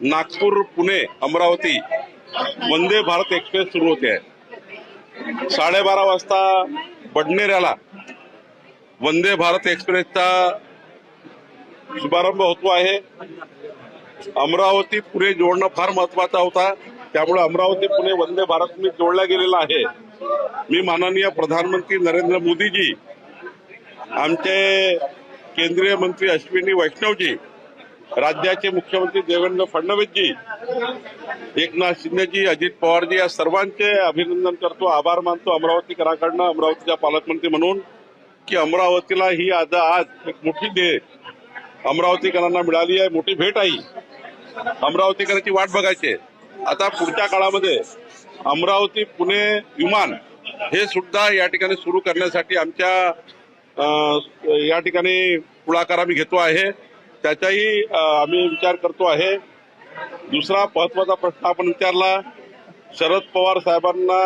Nagpur Pune Amravati Vande Bharat express सुरू होते. आहे साडेबारा वाजता बडनेऱ्याला वंदे भारत एक्सप्रेसचा शुभारंभ होतो आहे. अमरावती पुणे जोडणं फार महत्त्वाचा होता. त्यामुळे अमरावती पुणे वंदे भारत मी जोडला गेलेला आहे. मी माननीय प्रधानमंत्री नरेंद्र मोदीजी आमचे केंद्रीय मंत्री अश्विनी वैष्णवजी राज्याचे मुख्यमंत्री देवेंद्र फडणवीसजी एकनाथ शिंदेजी अजित पवारजी या सर्वांचे अभिनंदन करतो आभार मानतो. अमरावतीकरांकडनं अमरावतीच्या पालकमंत्री म्हणून की अमरावतीला ही आज आज एक मोठी दे अमरावतीकरांना मिळाली आहे मोठी भेट आहे अमरावतीकरांची वाट बघायची आता पुढच्या काळामध्ये अमरावती पुणे विमान हे सुद्धा या ठिकाणी सुरू करण्यासाठी आमच्या अं, या ठिकाणी पुढाकार आम्ही घेतो आहे. त्याचाही आम्ही विचार करतो आहे. दुसरा महत्त्वाचा प्रश्न आपण विचारला शरद पवार साहेबांना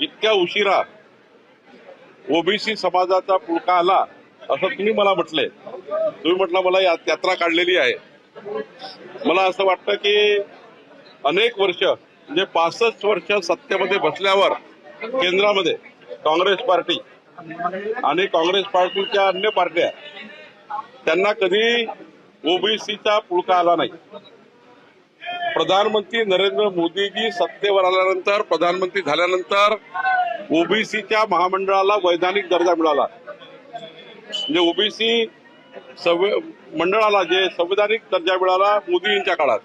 इतक्या उशिरा ओबीसी समाजाचा पुळका आला असं तुम्ही मला म्हटलंय तुम्ही म्हटलं मला यात्रा काढलेली आहे. मला असं वाटतं की अनेक वर्ष म्हणजे पासष्ट वर्ष सत्तेमध्ये बसल्यावर केंद्रामध्ये काँग्रेस पार्टी आणि काँग्रेस पार्टीच्या अन्य पार्ट्या त्यांना कधी ओबीसीचा पुळका आला नाही. प्रधानमंत्री नरेंद्र मोदीजी सत्तेवर आल्यानंतर प्रधानमंत्री झाल्यानंतर ओबीसीच्या महामंडळाला वैधानिक दर्जा मिळाला. म्हणजे ओबीसी मंडळाला जे संविधानिक दर्जा मिळाला मोदी यांच्या काळात.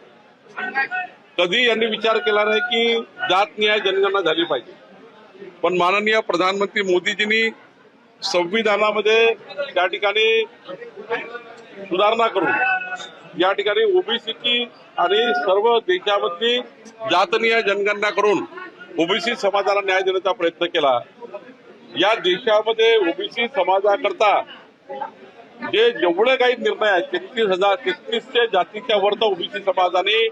कधी यांनी विचार केला नाही की जात न्याय जनगणना झाली पाहिजे. पण माननीय प्रधानमंत्री मोदीजींनी संविधानामध्ये त्या ठिकाणी सुधारणा करून या ठिकाणी ओबीसीची आणि सर्व देशामधली जातनीय जनगणना करून ओबीसी समाजाला न्याय देण्याचा प्रयत्न केला. या देशामध्ये ओबीसी समाजाकरता जे जेवढे काही निर्णय आहेत तेहतीस हजार तेहतीसशे जातीच्या वर ओबीसी समाजाने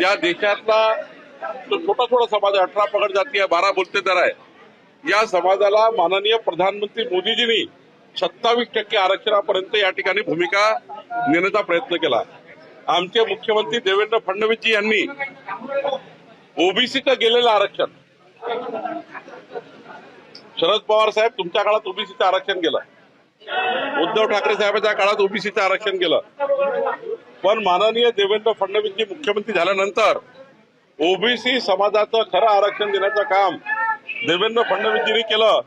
या देशातला जो छोटा छोटा समाज आहे अठरा पगड जाती आहे बारा बोलतेदार आहे या समाजाला माननीय प्रधानमंत्री मोदीजींनी सत्तावीस टक्के आरक्षणापर्यंत या ठिकाणी भूमिका नेण्याचा प्रयत्न केला. आमचे मुख्यमंत्री देवेंद्र फडणवीसजी यांनी ओबीसीचं गेलेलं आरक्षण शरद पवार साहेब तुमच्या काळात ओबीसीचं आरक्षण गेलं. उद्धव ठाकरे साहेबांच्या काळात ओबीसीचं आरक्षण गेलं. पण माननीय देवेंद्र फडणवीसजी मुख्यमंत्री झाल्यानंतर ओबीसी समाजाचं खरं आरक्षण देण्याचं काम देवेंद्र फडणवीसजींनी केलं.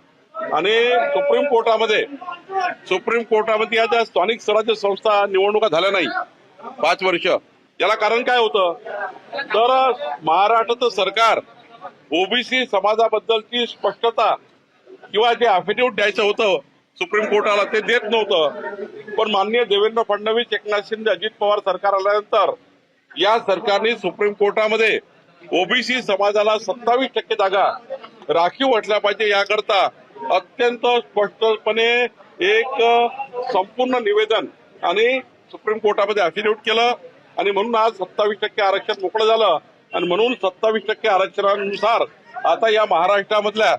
आणि सुप्रीम कोर्टामध्ये सुप्रीम कोर्टामध्ये या ज्या स्थानिक स्वराज्य संस्था निवडणुका झाल्या नाही पाच वर्ष याला कारण काय होतं? तर महाराष्ट्राचं सरकार ओबीसी समाजाबद्दलची स्पष्टता किंवा जे अफिडेव्हिट द्यायचं होतं सुप्रीम कोर्टाला ते देत नव्हतं. पण माननीय देवेंद्र फडणवीस एकनाथ शिंदे अजित पवार सरकार आल्यानंतर या सरकारने सुप्रीम कोर्टामध्ये ओबीसी समाजाला सत्तावीस टक्के जागा राखीव वाटल्या पाहिजे याकरता अत्यंत स्पष्टपणे एक संपूर्ण निवेदन आणि सुप्रीम कोर्टामध्ये अफिडेव्हिट केलं आणि म्हणून आज सत्तावीस टक्के आरक्षण मोकळं झालं. आणि म्हणून सत्तावीस टक्के आरक्षणानुसार आता या महाराष्ट्रामधल्या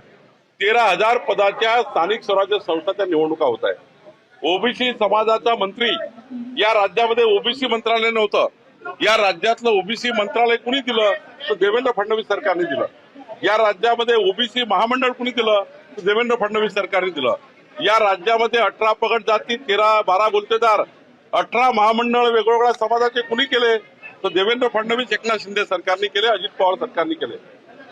तेरा हजार पदाच्या स्थानिक स्वराज्य संस्थाच्या निवडणुका होत आहेत. ओबीसी समाजाचा मंत्री या राज्यामध्ये ओबीसी मंत्रालय नव्हतं. या राज्यातलं ओबीसी मंत्रालय कुणी दिलं? तर देवेंद्र फडणवीस सरकारने दिलं. या राज्यामध्ये ओबीसी महामंडळ कुणी दिलं? देवेंद्र फडणवीस सरकारने दिलं. या राज्यामध्ये अठरा पगड जाती तेरा बारा गुलतेदार अठरा महामंडळ वेगवेगळ्या समाजाचे कुणी केले? तर देवेंद्र फडणवीस एकनाथ शिंदे सरकारने केले अजित पवार सरकारने केले.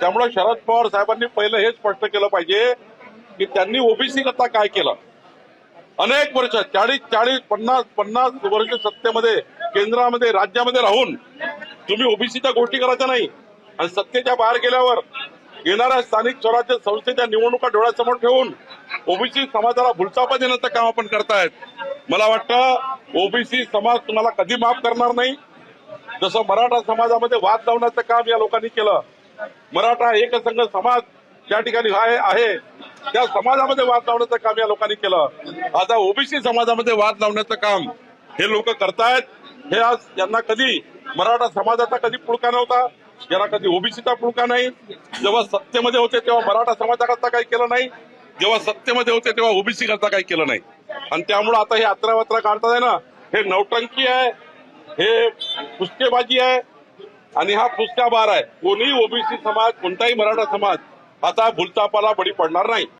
त्यामुळे शरद पवार साहेबांनी पहिलं हे स्पष्ट केलं पाहिजे की त्यांनी ओबीसी करता काय केलं? अनेक वर्ष चाळीस चाळीस पन्नास पन्नास वर्ष सत्तेमध्ये केंद्रामध्ये राज्यामध्ये राहून तुम्ही ओबीसीच्या गोष्टी करायच्या नाही. आणि सत्तेच्या बाहेर गेल्यावर येणाऱ्या स्थानिक स्वराज्य संस्थेच्या निवडणुका डोळ्यासमोर ठेवून ओबीसी समाजाला भुलचापा देण्याचं काम आपण करतायत. मला वाटतं ओबीसी समाज तुम्हाला कधी माफ करणार नाही. जसं मराठा समाजामध्ये वाद लावण्याचं काम या लोकांनी केलं. मराठा एकसंघ समाज ज्या ठिकाणी आहे त्या समाजामध्ये वाद लावण्याचं काम या लोकांनी केलं. आता ओबीसी समाजामध्ये वाद लावण्याचं काम हे लोक करतायत. हे आज यांना कधी मराठा समाजाचा कधी पुळका नव्हता. ज्याला कधी ओबीसीचा पुळका नाही जेव्हा सत्तेमध्ये होते तेव्हा मराठा समाजाकरता काही केलं नाही जेव्हा सत्तेमध्ये होते तेव्हा ओबीसी करता काही केलं नाही. आणि त्यामुळे आता हे यात्रा वात्रा काढताय ना हे नौटंकी आहे हे फुसकेबाजी आहे आणि हा फुसका बार आहे. कोणीही ओबीसी समाज कोणताही मराठा समाज आता भूलतापाला बळी पडणार नाही.